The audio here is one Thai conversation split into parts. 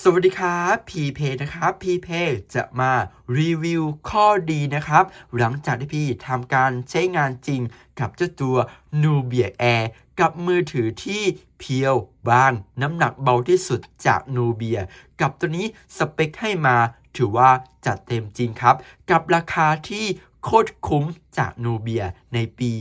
สวัสดีครับพีเพนะครับพีเพจะมารีวิวข้อดีนะครับ หลังจากที่พี่ทำการใช้งานจริงกับเจ้าตัว Nubia Air กับมือถือที่เพียวบางน้ำหนักเบาที่สุดจาก Nubia กับตัวนี้สเปคให้มาถือว่าจัดเต็มจริงครับ กับราคาที่ โคตรคุ้มจากโนเบียในปี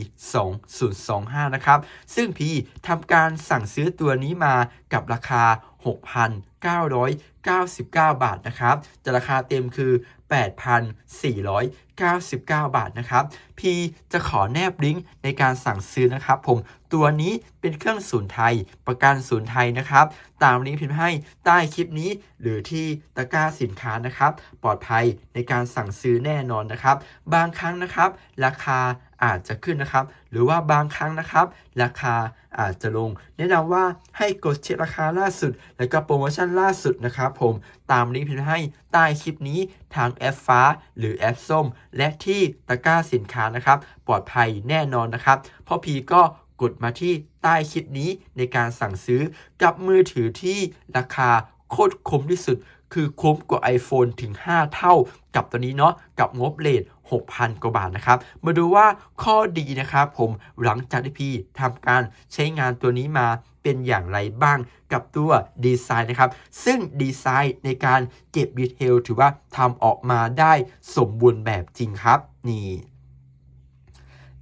2025 นะครับ ซึ่งพี่ทำการสั่งซื้อตัวนี้มากับราคา 6,999 บาทนะครับ แต่ราคาเต็มคือ 8,499 บาทนะครับ พี่จะขอแนบลิงก์ในการสั่งซื้อนะครับผม ตัวนี้เป็นเครื่องศูนย์ไทย ประกันศูนย์ไทยนะครับ ตามลิงก์พิมพ์ให้ใต้คลิปนี้ หรือที่ตะกร้าสินค้านะครับ ปลอดภัยในการสั่งซื้อแน่นอนนะครับ บางครั้งนะครับ ราคาอาจจะขึ้นนะครับ หรือว่าบางครั้งนะครับ ราคาอาจจะลง แนะนำว่าให้กดเช็คราคาล่าสุด แล้วก็โปรโมชั่นล่าสุดนะครับผมตามลิงก์พิมพ์ให้ใต้คลิปนี้ทางแอปฟ้า หรือแอปส้ม และที่ตะกร้าสินค้านะครับ ปลอดภัยแน่นอนนะครับพราะพีก็ กดมาที่ใต้คลิปนี้ในการสั่งซื้อกับมือถือที่ราคาโคตรคุ้มที่สุด คือคุ้มกว่า iPhone ถึง 5 เท่า กับตัวนี้เนาะกับงบเลท6,000 กว่าบาทนะครับ มาดูว่าข้อดีนะครับผมหลังจากที่พี่ทำการใช้งานตัวนี้มาเป็นอย่างไรบ้างกับตัวดีไซน์นะครับ ซึ่งดีไซน์ในการเก็บดีเทลถือว่าทำออกมาได้สมบูรณ์แบบจริงครับ นี่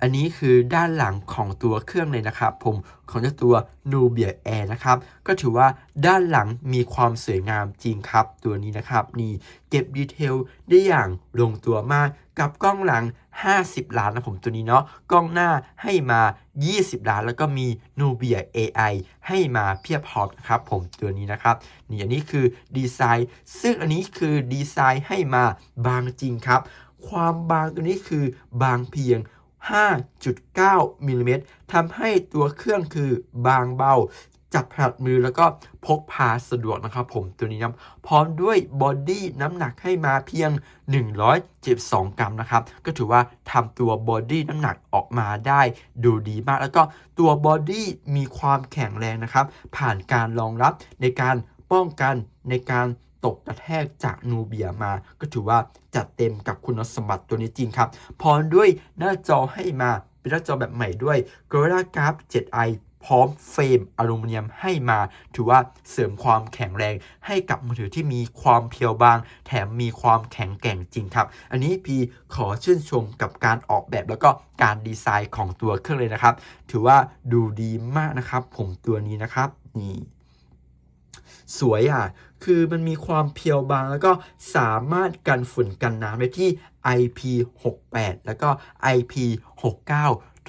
อันนี้คือด้านหลังของตัวเครื่องเลยนะครับ ผมของเจ้าตัว Nubia Air นะครับ ก็ถือว่าด้านหลังมีความสวยงามจริงครับ ตัวนี้นะครับ นี่เก็บดีเทลได้อย่างลงตัวมากกับกล้องหลัง 50 ล้านนะผมตัวนี้เนาะกล้องหน้าให้มา 20 ล้าน แล้วก็มี Nubia AI ให้มาเพียบพร้อมนะครับผมตัวนี้นะครับนี่อันนี้คือดีไซน์ ซึ่งอันนี้คือดีไซน์ให้มาบางจริงครับ ความบางตัวนี้คือบางเพียง 5.9มิลลิเมตรทำให้ตัวเครื่องคือบางเบา จับถนัดมือแล้วก็พกพาสะดวกนะครับผมตัวนี้นะพร้อมด้วยบอดี้น้ำหนักให้มาเพียง 172 กรัมนะครับ ก็ถือว่าทำตัวบอดี้น้ำหนักออกมาได้ดูดีมาก แล้วก็ตัวบอดี้มีความแข็งแรงนะครับ ผ่านการรองรับในการป้องกันในการ ตกกระแทกจากนูเบียมา ก็ถือว่าจัดเต็มกับคุณสมบัติตัวนี้จริงครับพร้อมด้วยหน้าจอให้มาเป็นหน้าจอแบบใหม่ด้วย Gorilla Glass 7i พร้อมเฟรมอลูมิเนียมให้มา ถือว่าเสริมความแข็งแรงให้กับมือถือที่มีความเพียวบาง แถมมีความแข็งแกร่งจริงครับ อันนี้พีขอชื่นชมกับการออกแบบแล้วก็การดีไซน์ของตัวเครื่องเลยนะครับ ถือว่าดูดีมากนะครับ ผมตัวนี้นะครับนี่ สวยอะ คือมันมีความเพียวบางแล้วก็สามารถกันฝุ่นกันน้ำได้ที่ IP68 แล้วก็ IP69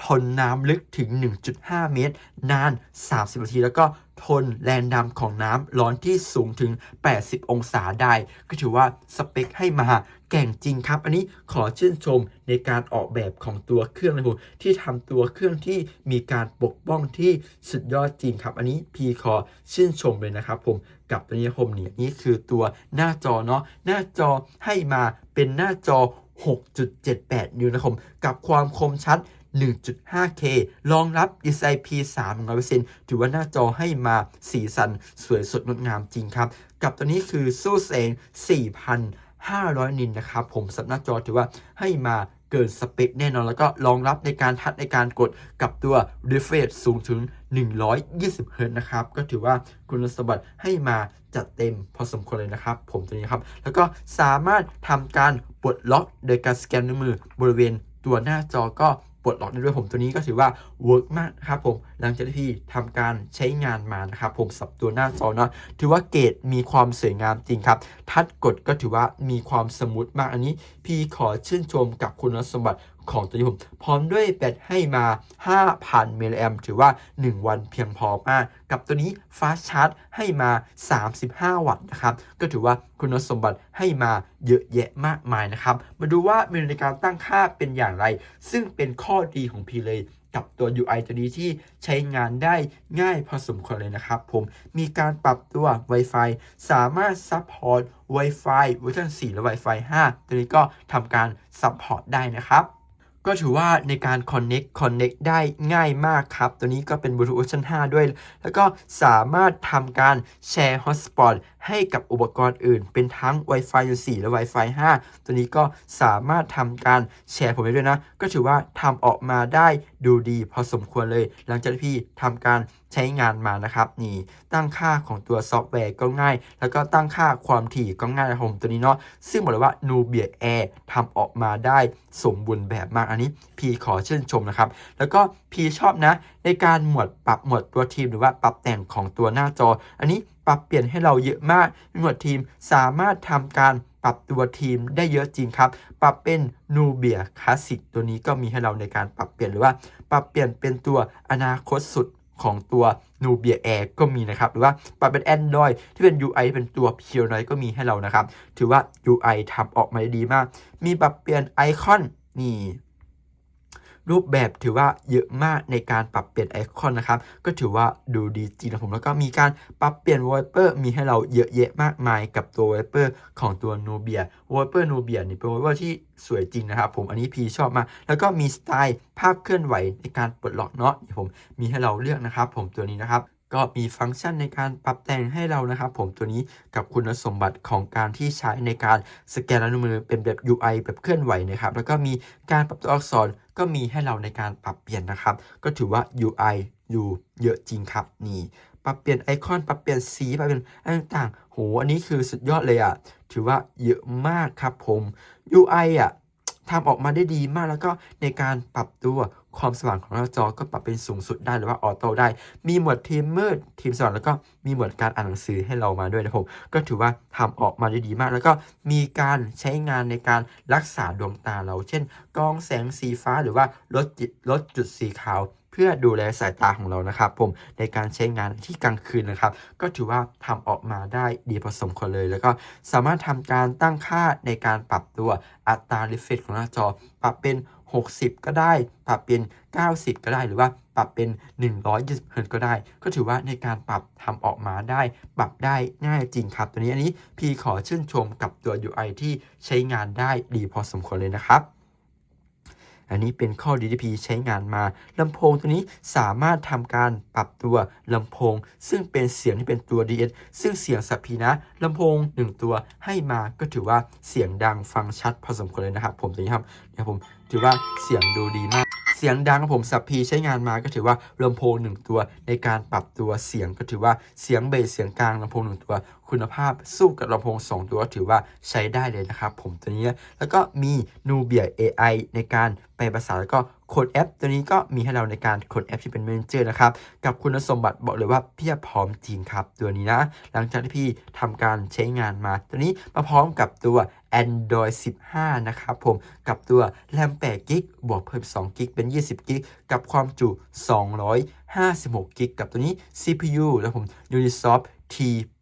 ทนน้ำลึกถึง 1.5 เมตร นาน 30 นาที แล้วก็ ทนแรงดันของน้ำร้อนที่สูงถึง 80 องศาได้ ก็ถือว่าสเปคให้มาแก่งจริงครับ อันนี้ขอชื่นชมในการออกแบบของตัวเครื่องนะผมที่ทำตัวเครื่องที่มีการปกป้องที่สุดยอดจริงครับ อันนี้พีขอชื่นชมเลยนะครับ ผมกับตัวนี้ผมเนี่ยนี่คือตัวหน้าจอเนาะหน้าจอให้มาเป็นหน้าจอ 6.78 นิ้วนะครับกับความคมชัด 1.5K รองรับ DCI P3 100%ถือว่าหน้าจอให้มาสีสันสวยสดงดงามจริงครับ กับตัวนี้คือสู้แสง4,500 นินนะครับ ผมสับหน้าจอถือว่าให้มาเกินสเปคแน่นอน แล้วก็รองรับในการทัดในการกดกับตัว refresh สูงถึง 120 Hz นะครับ ก็ถือว่าคุณสมบัติให้มาจัดเต็มพอสมควรเลยนะครับ ผมตัวนี้ครับ แล้วก็สามารถทำการปลดล็อกโดยการสแกนนิ้วมือบริเวณตัวหน้าจอก็ ปลดล็อกได้ด้วยผมตัวนี้ก็ถือว่าเวิร์กมากครับผมหลังจากที่พี่ทำการใช้งานมานะครับผมสับตัวหน้าจอเนาะถือว่าเกรดมีความสวยงามจริงครับทัดกดก็ถือว่ามีความสมูทมากอันนี้ พี่ขอชื่นชมกับคุณสมบัติ ของตัวผมพร้อมด้วยแบตให้มา 5,000มิลลิแอมถือว่า 1 วันเพียงพอมากกับตัวนี้ฟาสชาร์จให้มา 35 วัตต์นะครับ ก็ถือว่าคุณสมบัติให้มาเยอะแยะมากมายนะครับ มาดูว่าเมนูในการตั้งค่าเป็นอย่างไร ซึ่งเป็นข้อดีของพีเลยกับตัว UI ตัวนี้ที่ใช้งานได้ง่ายพอสมควรเลยนะครับผม มีการปรับตัว Wi-Fi สามารถซัพพอร์ต Wi-Fi เวอร์ชัน4 และ Wi-Fi 5 ตัวนี้ก็ทำการซัพพอร์ตได้นะครับ ก็ถือว่าในการ Connect Connect ได้ง่ายมากครับ ตัวนี้ก็เป็น Bluetooth เวอร์ชัน5ด้วย แล้วก็สามารถทำการแชร์ Hotspot ให้กับอุปกรณ์อื่น เป็นทั้ง Wi-Fi 4 และ Wi-Fi 5 ตัวนี้ก็สามารถทำการแชร์ผมได้ด้วยนะ ก็ถือว่าทำออกมาได้ดูดีพอสมควรเลย หลังจากที่พี่ทำการใช้งานมานะครับนี่ตั้งค่าของตัวซอฟต์แวร์ก็ง่าย แล้วก็ตั้งค่าความถี่ก็ง่ายนะผมตัวนี้เนาะซึ่งบอกเลยว่า Nubia Air ทำออกมาได้สมบูรณ์แบบมากอันนี้พี่ขอชื่นชมนะครับ แล้วก็พี่ชอบนะ ในการหมวดปรับหมวดตัวทีมหรือว่าปรับแต่งของตัวหน้าจอ อันนี้ปรับเปลี่ยนให้เราเยอะมากหมวดทีมสามารถทำการปรับตัวทีมได้เยอะจริงครับ ปรับเป็น Nubia Classic ตัวนี้ก็มีให้เราในการปรับเปลี่ยนหรือว่า ปรับเปลี่ยนเป็นตัวอนาคตสุดของตัว Nubia Air ก็มีนะครับ หรือว่าปรับเป็น Android ที่เป็น UI เป็นตัวเพียวน้อยก็มีให้เรานะครับ ถือว่า UI ทำออกมาได้ดีมาก มีปรับเปลี่ยนไอคอนนี่ รูปแบบถือว่าเยอะมากในการปรับเปลี่ยนไอคอนนะครับ ก็ถือว่าดูดีจริงนะผมแล้วก็มีการปรับเปลี่ยนวอเปอร์มีให้เราเยอะแยะมากมายกับตัววอเปอร์ของตัวโนเบียวอลเปอร์โนี่เป็นวอเปอร์ที่สวยจริงนะครับผมอันนี้พีชอบมาก แล้วก็มีสไตล์ภาพเคลื่อนไหวในการปลดล็อกเนาะเดี๋ยผมมีให้เราเลือกนะครับ ผมตัวนี้นะครับ ก็มีฟังก์ชันในการปรับแต่งให้เรานะครับ ผมตัวนี้กับคุณสมบัติของการที่ใช้ในการสแกนลายนิ้วมือเป็นแบบ UI แบบเคลื่อนไหวนะครับแล้วก็มีการปรับตัวอักษรก็มีให้เราในการปรับเปลี่ยนนะครับ ก็ถือว่า UI อยู่เยอะจริงครับนี่ปรับเปลี่ยนไอคอนปรับเปลี่ยนสีปรับเปลี่ยนอะไรต่างๆโหอันนี้คือสุดยอดเลยอะถือว่าเยอะมากครับผม UI อะทำออกมาได้ดีมากแล้วก็ในการปรับตัว ความสว่างของหน้าจอก็ปรับเป็นสูงสุดได้หรือว่าออโต้ได้ มีหมวดทีมมืดทีมสว่างแล้วก็มีหมวดการอ่านหนังสือให้เรามาด้วยนะผมก็ถือว่าทำออกมาได้ดีมาก แล้วก็มีการใช้งานในการรักษาดวงตาเรา เช่นกองแสงสีฟ้าหรือว่าลดจิตลดจุดสีขาวเพื่อดูแลสายตาของเรานะครับผมในการใช้งานที่กลางคืนนะครับ ก็ถือว่าทำออกมาได้ดีพอสมควรเลย แล้วก็สามารถทำการตั้งค่าในการปรับตัวอัตรา refresh ของหน้าจอ ปรับเป็น 60 ก็ได้ ปรับเป็น 90 ก็ได้หรือว่าปรับเป็น 120เฮิร์ตซ์ก็ได้ ก็ถือว่าในการปรับทำออกมาได้ ปรับได้ง่ายจริงครับ ตัวนี้อันนี้พี่ขอชื่นชมกับตัว UI ที่ใช้งานได้ดีพอสมควรเลยนะครับ อันนี้เป็นข้อดีที่พีใช้งานมาลำโพงตัวนี้สามารถทำการปรับตัวลำโพง ซึ่งเป็นเสียงที่เป็นตัว DS ซึ่งเสียงสับพีนะลำโพง 1 ตัวให้มาก็ถือว่าเสียงดังฟังชัดพอสมควรเลยนะครับ ผมตัวนี้ครับเดี๋ยผมถือว่าเสียงดูดีมากเสียงดังของผมสับพีใช้งานมาก็ถือว่าลำโพง1ตัวในการปรับตัวเสียงก็ถือว่าเสียงเบสเสียงกลางลำโพง1ตัว คุณภาพสู้กับลำโพง2ตัวถือว่าใช้ได้เลยนะครับ ผมตัวนี้ แล้วก็มี Nubia AI ในการแปลภาษาแล้วก็โค้ดแอป ตัวนี้ก็มีให้เราในการโค้ดแอปที่เป็น Messenger นะครับ กับคุณสมบัติบอกเลยว่าเพียบพร้อมจริงครับ ตัวนี้นะ หลังจากที่พี่ทำการใช้งานมา ตัวนี้มาพร้อมกับตัว Android 15 นะครับผมกับตัวแรม8กิกบวกเพิ่ม2กิกเป็น 20กิกกับความจุ 256กิกกับตัวนี้ CPU แล้วผม Unisoc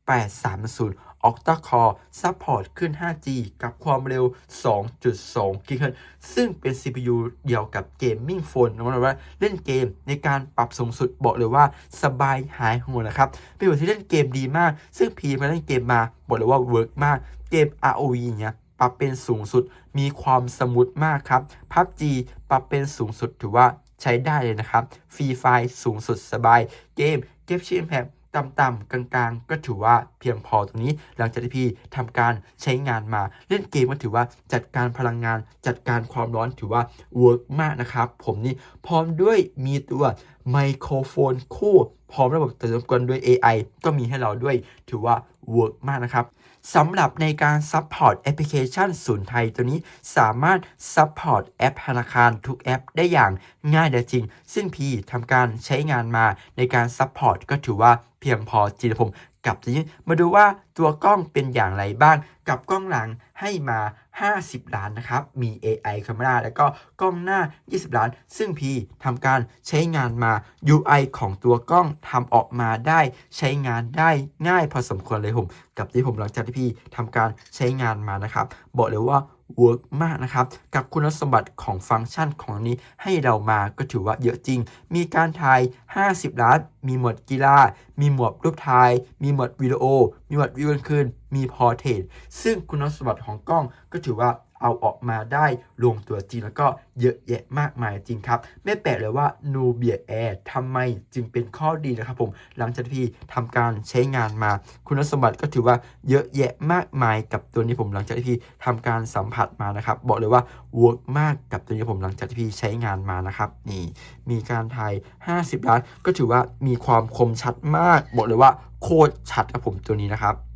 830 Octa Core Support ขึ้น 5G กับความเร็ว 2.2 GHz ซึ่งเป็น CPU เดียวกับ Gaming Phone นะครับว่าเล่นเกมในการปรับสูงสุดบอกเลยว่าสบายหายห่วงนะครับ เป็นบทที่เล่นเกมดีมาก ซึ่งพีมาเล่นเกมมาบอกเลยว่าเวิร์กมาก เกม ROV เงี้ยปรับเป็นสูงสุดมีความสมูทมากครับ PUBG ปรับเป็นสูงสุดถือว่าใช้ได้เลยนะครับ ฟรีไฟสูงสุดสบาย เกม เก็บชิมแพ ต่ำๆกลางๆ ก็ถือว่าเพียงพอตรงนี้ หลังจากที่พี่ทำการใช้งานมา เล่นเกมก็ถือว่าจัดการพลังงานจัดการความร้อนถือว่าเวิร์กมากนะครับ ผมนี่พร้อมด้วยมีตัวไมโครโฟนคู่พร้อมระบบตัดรบกวนด้วย AI ก็มีให้เราด้วย ถือว่าเวิร์กมากนะครับสำหรับในการ Support แอปพลิเคชันศูนย์ไทยตัวนี้สามารถ Support แอปธนาคารทุกแอปได้อย่างง่ายและจริง ซึ่งพี่ทำการใช้งานมาในการ Support ก็ถือว่า เพียงพอจริงนผมกับตัวนี้มาดูว่าตัวกล้องเป็นอย่างไรบ้าง กับกล้องหลังให้มา 50 ล้านนะครับ มี AI Camera แล้วก็กล้องหน้า 20 ล้าน ซึ่งพี่ทำการใช้งานมา UI ของตัวกล้องทำออกมาได้ใช้งานได้ง่ายพอสมควรเลยผม กับที่ผมหลังจากที่พี่ทำการใช้งานมานะครับ บอกเลยว่า เวิร์กมากนะครับ กับคุณสมบัติของฟังก์ชันของนนี้ให้เรามาก็ถือว่าเยอะจริง มีการถ่าย 50 ล้าน มีหมวดกีฬา มีหมวดรูปถ่าย มีหมวดวิดีโอ มีหมวดวิวกลางคืน มีพอร์เทรตซึ่งคุณสมบัติของกล้องก็ถือว่า เอาออกมาได้ลงตัวจริงแล้วก็เยอะแยะมากมายจริงครับ ไม่แปลกเลยว่า Nubia Air ทำไมจึงเป็นข้อดีนะครับผมหลังจากที่ทำการใช้งานมา คุณสมบัติก็ถือว่าเยอะแยะมากมายกับตัวนี้ผมหลังจากที่พี่ทำการสัมผัสมานะครับ บอกเลยว่าเวิร์กมากกับตัวนี้ผมหลังจากที่พี่ใช้งานมานะครับนี่มีการถ่าย 50 ล้านก็ถือว่ามีความคมชัดมาก บอกเลยว่าโคตรชัดครับผมตัวนี้นะครับ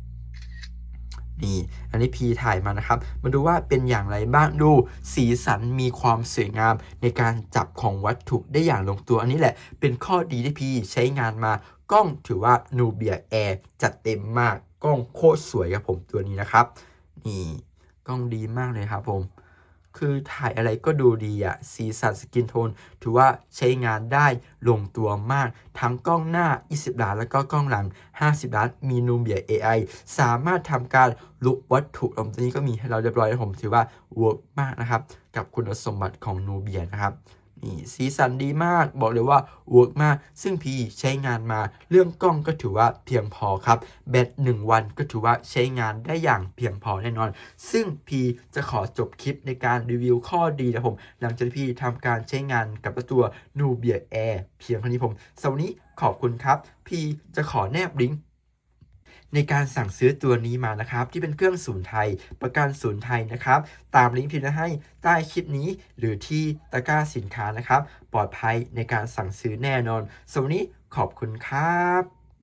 นี่ อันนี้พีถ่ายมานะครับ มาดูว่าเป็นอย่างไรบ้างดู สีสันมีความสวยงามในการจับของวัตถุได้อย่างลงตัว อันนี้แหละเป็นข้อดีที่พีใช้งานมากล้องถือว่าโนเบียแอร์จัดเต็มมากกล้องโคตรสวยครับผมตัวนี้นะครับ นี่กล้องดีมากเลยครับผม คือถ่ายอะไรก็ดูดีอะสีสันสกินโทน ถือว่าใช้งานได้ลงตัวมาก ทั้งกล้องหน้า 20 ล้าน แล้วก็กล้องหลัง 50 ล้าน มีนูเบีย AI สามารถทำการลุกวัตถุลมตัวนี้ก็มีให้เราเรียบร้อยผมถือว่าเวิร์กมากนะครับ กับคุณสมบัติของนูเบียนะครับ นี่สีสันดีมากบอกเลยว่าเวิร์กมาก ซึ่งพีใช้งานมา เรื่องกล้องก็ถือว่าเพียงพอครับ แบต1วันก็ถือว่าใช้งานได้อย่างเพียงพอแน่นอน ซึ่งพีจะขอจบคลิปในการรีวิวข้อดีนะผม หลังจากที่พี่ทำการใช้งานกับตัว Nubia Air เพียงเท่านี้ผมสำหรับวันนี้ขอบคุณครับ พี่จะขอแนบลิงก์ ในการสั่งซื้อตัวนี้มานะครับ ที่เป็นเครื่องศูนย์ไทย ประกันศูนย์ไทยนะครับ ตามลิงก์พิมพ์ไว้ให้ใต้คลิปนี้ หรือที่ตะกร้าสินค้านะครับ ปลอดภัยในการสั่งซื้อแน่นอนสวันนี้ขอบคุณครับ